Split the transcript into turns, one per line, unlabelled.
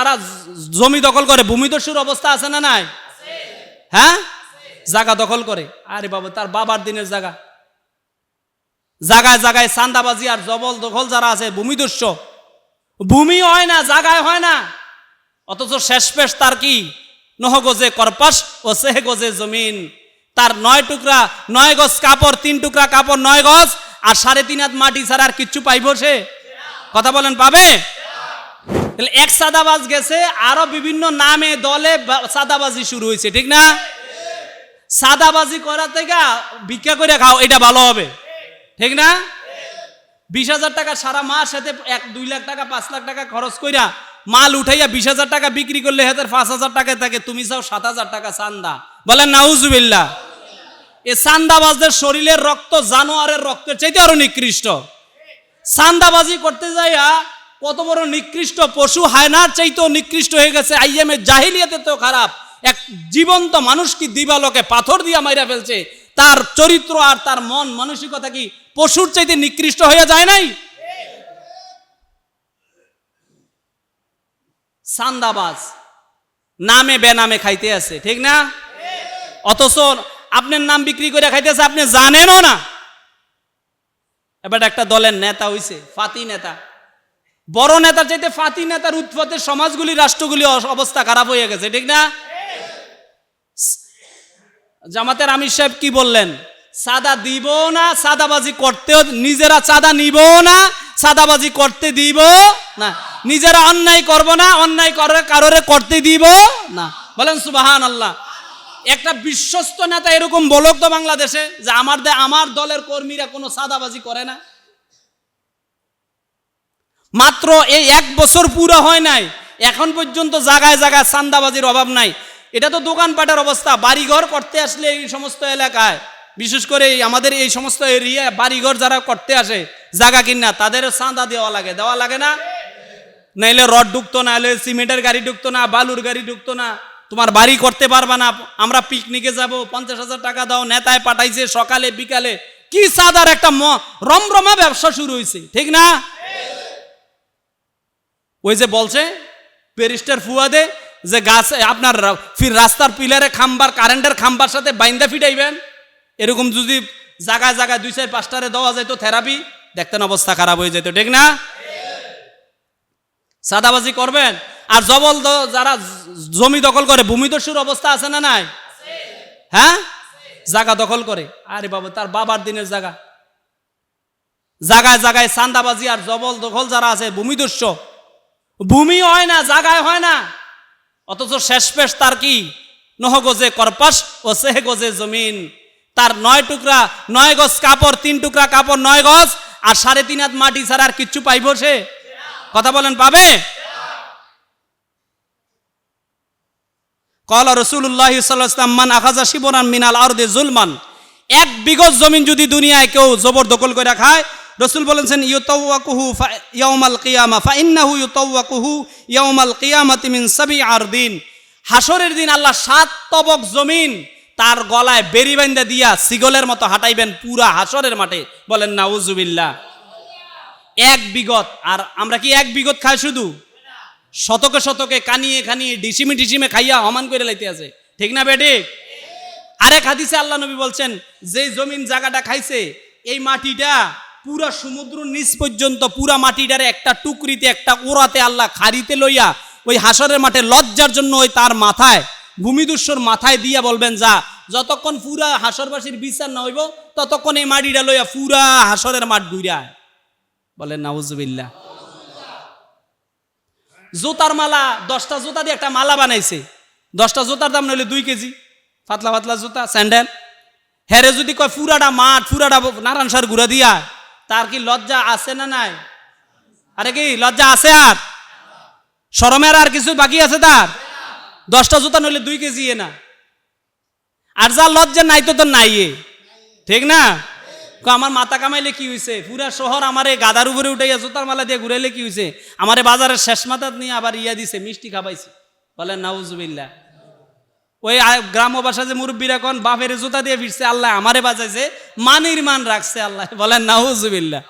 যারা জমি দখল করে। ভূমিদস্যুর অবস্থা আছে না নাই? হ্যাঁ? জায়গা দখল করে। আরে বাবা, তার বাবার দিনের জায়গা জায়গায় জায়গায় চান্দাবাজি আর জবল দখল যারা আছে ভূমিদস্য ভূমি হয় না জায়গায় হয় না। অথচ শেষ পেশ তার কি? নহ গজে করপাস ও সেহ গজে জমিন। তার নয় টুকরা, নয় গজ কাপড়, তিন টুকরা কাপড়, নয় গজ, আর সাড়ে তিন হাত মাটি ছাড়া আর কিচ্ছু পাইব সে? কথা বলেন পাবে? তাহলে এক সাদাবাজ গেছে, আরও বিভিন্ন নামে দলে সাদাবাজি শুরু হয়েছে, ঠিক না? সাদাবাজি করা থেকে ভিক্ষা করে খাও, এটা ভালো হবে, ঠিক না? বিশ হাজার টাকা সারা মাস সাথে এক, দুই লাখ টাকা, পাঁচ লাখ টাকা খরচ কইরা মাল উঠাইয়া বিশ হাজার টাকা বিক্রি করলে হাতের পাঁচ হাজার টাকা থাকে, তুমি চাও সাত হাজার টাকা চান্দা। বলেন নাউজুবিল্লা এ চান্দাবাজদের শরীরের রক্ত জানোয়ারের রক্তের চাইতে আরও নিকৃষ্ট। চান্দাবাজি করতে যাইয়া কত বড় নিকৃষ্ট পশু, হায়নার চাইতেও নিকৃষ্ট হয়ে গেছে আইএমএ জাহিলিয়াতে তো খারাপ। এক জীবন্ত মানুষ কি দিবালোকে পাথর দিয়া মাইরা ফেলছে? তার চরিত্র আর তার মন, মানসিকতা কি পশুর চাইতে নিকৃষ্ট হয়ে যায় নাই? সান্দাবাজ, নামে বেনামে খাইতে আছে, ঠিক না? অথচ আপনার নাম বিক্রি করে খাইতেছে, আপনি জানেনও না। এবার একটা দলের নেতা হইছে, ফাতি নেতা। বড় নেতার চাইতে ফাতি নেতার উৎপত্তি সমাজগুলি, রাষ্ট্রগুলি অবস্থা খারাপ হয়ে গেছে, ঠিক না? জামাতের আমির সাহেব কি বললেন? সাদা দিব না, সাদাবাজি করতে নিজেরা চাঁদা নিব না, সাদাবাজি করতে দিব না। নিজেরা অন্যায় করব না, অন্যায় করে কারোরে করতে দিব না। বলেন সুবাহান আল্লাহ একটা বিশ্বস্ত নেতা এরকম বলক তো বাংলাদেশে যে আমার আমার দলের কর্মীরা কোনো সাদাবাজি করে না। মাত্র এই এক বছর পুরো হয় নাই। এখন পর্যন্ত জায়গায় জায়গায় চান্দাবাজির অভাব নাই। এটা তো দোকানপাটের অবস্থা, বাড়িঘর করতে আসলে এই সমস্ত এলাকায়, বিশেষ করে আমাদের এই সমস্ত এরিয়া, বাড়িঘর যারা করতে আসে জায়গা কিনা তাদের চাঁদা দেওয়া লাগে। দেওয়া লাগে না? নাইলে রড ঢুকতো না, নাইলে সিমেন্টের গাড়ি ঢুকতো না, বালুর গাড়ি ঢুকতো না। তোমার বাড়ি করতে পারবা না, আমরা পিকনিকে যাব, পঞ্চাশ হাজার টাকা দাও, নেতায় পাঠাইছে সকালে, বিকালে। কি সাদার একটা রমরমা ব্যবসা শুরু হয়েছে ঠিক না? ওই যে বলছে, ব্যারিস্টার ফুয়াদে যে গাছ আপনার ফির রাস্তার পিলারে খাম্বার, কারেন্টের খাম্বার সাথে বাইন্দা ফিটাইবেন। এরকম যদি জায়গায় জায়গায় দুই চার পাঁচটারে দেওয়া যেত থেরাপি, দেখতেন অবস্থা খারাপ হয়ে যেত, ঠিক না? সাদাবাজি করবেন। আর জবল যারা জমি দখল করে ভূমিদস্যুর অবস্থা আছে না নাই? হ্যাঁ? জায়গা দখল করে। আরে বাবা, তার বাবার দিনের জায়গা জায়গায় জায়গায় সান্দাবাজি আর জবল দখল যারা আছে ভূমিদস্য ভূমি হয় না, জায়গায় হয় না। অথচ শেষ পেশ তার কি? নহ গজে করপাস ও সেহ গজে জমিন। তার নয় টুকরা, নয় গজ কাপড়, তিন টুকরা কাপড়, নয় গজ, আর সাড়ে তিন হাত মাটি ছাড়া আর কিচ্ছু পাইব সে? কথা বলেন, পাবে? কল রসুল্লাহ সাল্লাম মান আখাজা শিবরান মিনাল আরদে জুলমান। এক বিগত জমিন যদি দুনিয়ায় কেউ জবর দখল করে খায় রসুল বলেছেন ইউতাওয়াকুহু ফা- ইয়াউমাল কিয়ামা ফা ইন্নাহু ইউতাওয়াকুহু ইয়াউমাল কিয়ামাতি মিন সাবি আরদিন। হাসরের দিন আল্লাহ সাত তবক জমিন তার গলায় বেরি বাইন্দা দিয়া সিগলের মতো হাঁটাইবেন পুরা হাসরের মাঠে। বলেন, নাউজুবিল্লাহ। এক বিগত, আর আমরা কি এক বিগত খাই শুধু? শতকে শতকে কানিয়ে কানিয়ে ডিসিমে ডিসিমে খাইয়া হমান করে লাইতে আছে। ঠিক না বেটে? আরেক হাদিসে আল্লাহ নবী বলছেন, যে জমিন জায়গাটা খাইছে, এই মাটিটা পুরা সমুদ্র নিচ পর্যন্ত, পুরা মাটিটারে একটা টুকরিতে, একটা ওরাতে আল্লাহ খারিতে লইয়া ওই হাসরের মাঠে লজ্জার জন্য ওই তার মাথায় ভূমিদস্যর মাথায় দিয়া বলবেন, যা, যতক্ষণ পুরা হাসরবাসীর বিচার না হইব, ততক্ষণ এই মাটিটা লইয়া পুরা হাসরের মাঠ ঘুরা বলেন, নাউজুবিল্লাহ। জোতার মালা, দশটা জোতা দিয়ে একটা মালা বানাইছে। দশটা জোতার দাম নইলে দুই কেজি। পাতলা পাতলা জোতা, স্যান্ডেল। হেরে যদি কয় ফুরাটা মাঠ ফুরাটা নারায়ণ সার ঘুরা দিয়া তার কি লজ্জা আছে না নাই? আরে কি, লজ্জা আছে আর? সরমের আর কিছু বাকি আছে তার? দশটা জুতা নইলে দুই কেজি এ না আর যা লজ্জা নাই তো তো নাই। ঠিক না? আমার মাথা কামাইলে কি হয়েছে পুরা শহর আমারে গাদার উপরে উঠাইয়া জুতার মালা দিয়ে ঘুরাইলে কি হয়েছে আমারে বাজারের শেষ মাথাত নিয়ে আবার ইয়া দিছে, মিষ্টি খাবাইছে। বলেন নাউজুবিল্লাহ। ওই গ্রাম্যবাসা যে মুরব্বীরা কোন, বাপের জুতা দিয়ে ফিরছে আল্লাহ আমারে বাজাইছে মানির মান রাখছে আল্লাহ। বলেন, নাউজুবিল্লাহ।